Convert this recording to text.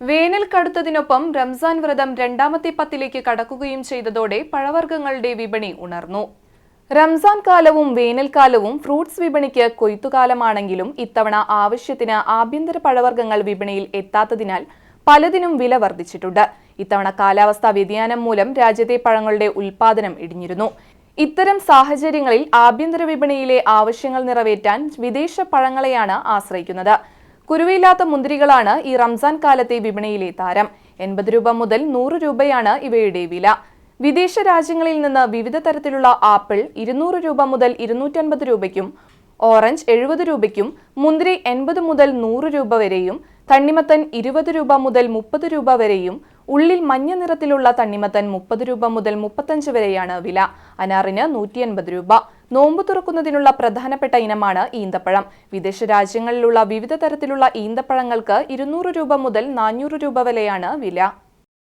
വേനൽ കടുത്തതിനൊപ്പം റംസാൻ വ്രതം രണ്ടാമത്തെ പത്തിലേക്ക് കടക്കുകയും ചെയ്തതോടെ പഴവർഗങ്ങളുടെ വിപണി ഉണർന്നു. റംസാൻ കാലവും വേനൽക്കാലവും ഫ്രൂട്ട്സ് വിപണിക്ക് കൊയ്ത്തുകാലമാണെങ്കിലും ഇത്തവണ ആവശ്യത്തിന് ആഭ്യന്തര പഴവർഗങ്ങൾ വിപണിയിൽ എത്താത്തതിനാൽ പലതിനും വില വർദ്ധിച്ചിട്ടുണ്ട്. ഇത്തവണ കാലാവസ്ഥാ വ്യതിയാനം മൂലം രാജ്യത്തെ പഴങ്ങളുടെ ഉൽപാദനം ഇടിഞ്ഞിരുന്നു. ഇത്തരം സാഹചര്യങ്ങളിൽ ആഭ്യന്തര വിപണിയിലെ ആവശ്യങ്ങൾ നിറവേറ്റാൻ വിദേശ പഴങ്ങളെയാണ് ആശ്രയിക്കുന്നത്. കുരുവില്ലാത്ത മുന്തിരികളാണ് ഈ റംസാൻ കാലത്തെ വിപണിയിലെ താരം. എൺപത് രൂപ മുതൽ നൂറ് രൂപയാണ് ഇവയുടെ വില. വിദേശ രാജ്യങ്ങളിൽ നിന്ന് വിവിധ തരത്തിലുള്ള ആപ്പിൾ ഇരുന്നൂറ് രൂപ മുതൽ ഇരുന്നൂറ്റൻപത് രൂപയ്ക്കും ഓറഞ്ച് എഴുപത് രൂപയ്ക്കും മുന്തിരി എൺപത് മുതൽ നൂറ് രൂപ വരെയും തണ്ണിമത്തൻ ഇരുപത് രൂപ മുതൽ മുപ്പത് രൂപ വരെയും ഉള്ളിൽ മഞ്ഞ നിറത്തിലുള്ള തണ്ണിമത്തൻ മുപ്പത് രൂപ മുതൽ മുപ്പത്തഞ്ച് വരെയാണ് വില. അനാറിന് നൂറ്റി രൂപ. നോമ്പ് തുറക്കുന്നതിനുള്ള പ്രധാനപ്പെട്ട ഇനമാണ് ഈന്തപ്പഴം. വിദേശ രാജ്യങ്ങളിലുള്ള വിവിധ തരത്തിലുള്ള ഈന്തപ്പഴങ്ങൾക്ക് ഇരുന്നൂറ് രൂപ മുതൽ നാനൂറ് രൂപ വരെയാണ് വില.